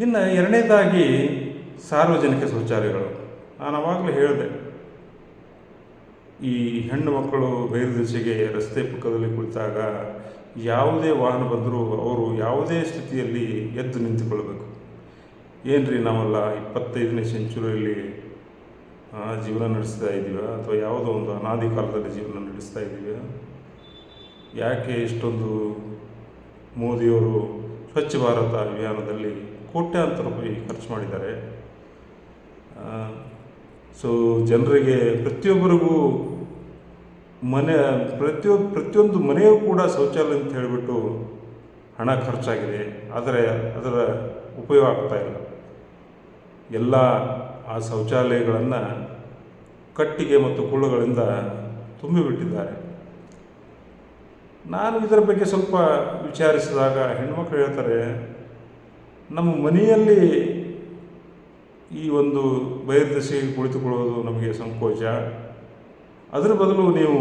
ಇನ್ನು ಎರಡನೇದಾಗಿ ಸಾರ್ವಜನಿಕ ಶೌಚಾಲಯಗಳು. ನಾನು ಆವಾಗಲೇ ಹೇಳಿದೆ. ಈ ಹೆಣ್ಣು ಮಕ್ಕಳು ಬೇರೆ ದಿಸೆಗೆ ರಸ್ತೆ ಪಕ್ಕದಲ್ಲಿ ಕುಳಿತಾಗ ಯಾವುದೇ ವಾಹನ ಬಂದರೂ ಅವರು ಯಾವುದೇ ಸ್ಥಿತಿಯಲ್ಲಿ ಎದ್ದು ನಿಂತುಕೊಳ್ಬೇಕು ಏನ್ರಿ ನಾವೆಲ್ಲ ಇಪ್ಪತ್ತೈದನೇ ಸೆಂಚುರಿಯಲ್ಲಿ ಜೀವನ ನಡೆಸ್ತಾ ಇದ್ದೀವ? ಅಥವಾ ಯಾವುದೋ ಒಂದು ಅನಾದಿ ಕಾಲದಲ್ಲಿ ಜೀವನ ನಡೆಸ್ತಾ ಇದ್ದೀವ? ಯಾಕೆ ಇಷ್ಟೊಂದು ಮೋದಿಯವರು ಸ್ವಚ್ಛ ಭಾರತ ಅಭಿಯಾನದಲ್ಲಿ ಕೋಟ್ಯಾಂತರ ರೂಪಾಯಿ ಖರ್ಚು ಮಾಡಿದ್ದಾರೆ. ಸೊ ಜನರಿಗೆ ಪ್ರತಿಯೊಬ್ಬರಿಗೂ ಮನೆ, ಪ್ರತಿಯೊ, ಪ್ರತಿಯೊಂದು ಮನೆಯೂ ಕೂಡ ಶೌಚಾಲಯ ಅಂತ ಹೇಳಿಬಿಟ್ಟು ಹಣ ಖರ್ಚಾಗಿದೆ. ಆದರೆ ಅದರ ಉಪಯೋಗ ಆಗ್ತಾ ಇಲ್ಲ. ಎಲ್ಲ ಆ ಶೌಚಾಲಯಗಳನ್ನು ಕಟ್ಟಿಗೆ ಮತ್ತು ಕುಳ್ಳುಗಳಿಂದ ತುಂಬಿಬಿಟ್ಟಿದ್ದಾರೆ. ನಾನು ಇದರ ಬಗ್ಗೆ ಸ್ವಲ್ಪ ವಿಚಾರಿಸಿದಾಗ ಹೆಣ್ಮಕ್ಳು ಹೇಳ್ತಾರೆ ನಮ್ಮ ಮನೆಯಲ್ಲಿ ಈ ಒಂದು ಬಹಿರ್ದಶೆಯಲ್ಲಿ ಕುಳಿತುಕೊಳ್ಳೋದು ನಮಗೆ ಸಂಕೋಚ. ಅದರ ಬದಲು ನೀವು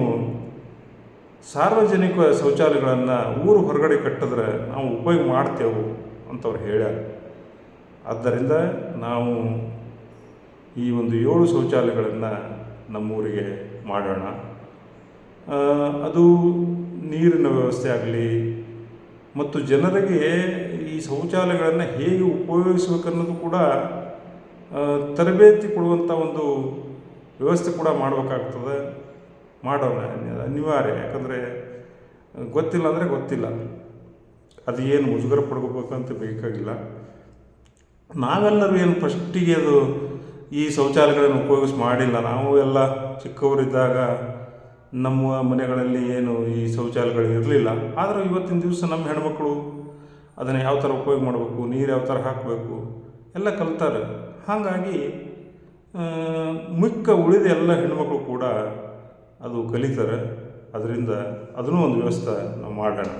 ಸಾರ್ವಜನಿಕ ಶೌಚಾಲಯಗಳನ್ನು ಊರು ಹೊರಗಡೆ ಕಟ್ಟಿದ್ರೆ ನಾವು ಉಪಯೋಗ ಮಾಡ್ತೇವೆ ಅಂತವ್ರು ಹೇಳ್ಯಾರ. ಆದ್ದರಿಂದ ನಾವು ಈ ಒಂದು ಏಳು ಶೌಚಾಲಯಗಳನ್ನು ನಮ್ಮೂರಿಗೆ ಮಾಡೋಣ. ಅದು ನೀರಿನ ವ್ಯವಸ್ಥೆ ಆಗಲಿ ಮತ್ತು ಜನರಿಗೆ ಈ ಶೌಚಾಲಯಗಳನ್ನು ಹೇಗೆ ಉಪಯೋಗಿಸಬೇಕನ್ನೋದು ಕೂಡ ತರಬೇತಿ ಕೊಡುವಂಥ ಒಂದು ವ್ಯವಸ್ಥೆ ಕೂಡ ಮಾಡಬೇಕಾಗ್ತದೆ. ಮಾಡೋಣ, ಅನಿವಾರ್ಯ. ಯಾಕಂದರೆ, ಗೊತ್ತಿಲ್ಲ ಅಂದರೆ ಗೊತ್ತಿಲ್ಲ. ಅದು ಏನು ಮುಜುಗರ ಪಡ್ಕೋಬೇಕಂತ ಬೇಕಾಗಿಲ್ಲ. ನಾವೆಲ್ಲರೂ ಏನು ಫಸ್ಟಿಗೆ ಅದು ಈ ಶೌಚಾಲಯಗಳನ್ನು ಉಪಯೋಗಿಸಿ ಮಾಡಿಲ್ಲ. ನಾವು ಎಲ್ಲ ಚಿಕ್ಕವರಿದ್ದಾಗ ನಮ್ಮ ಮನೆಗಳಲ್ಲಿ ಏನು ಈ ಶೌಚಾಲಯಗಳು ಇರಲಿಲ್ಲ. ಆದರೂ ಇವತ್ತಿನ ದಿವಸ ನಮ್ಮ ಹೆಣ್ಮಕ್ಳು ಅದನ್ನು ಯಾವ ಥರ ಉಪಯೋಗ ಮಾಡಬೇಕು, ನೀರು ಯಾವ ಥರ ಹಾಕಬೇಕು, ಎಲ್ಲ ಕಲ್ತಾರೆ. ಹಾಗಾಗಿ ಮಿಕ್ಕ ಉಳಿದ ಎಲ್ಲ ಹೆಣ್ಮಕ್ಳು ಕೂಡ ಅದು ಕಲಿತಾರೆ. ಅದರಿಂದ ಅದನ್ನೂ ಒಂದು ವ್ಯವಸ್ಥೆ ನಾವು ಮಾಡೋಣ.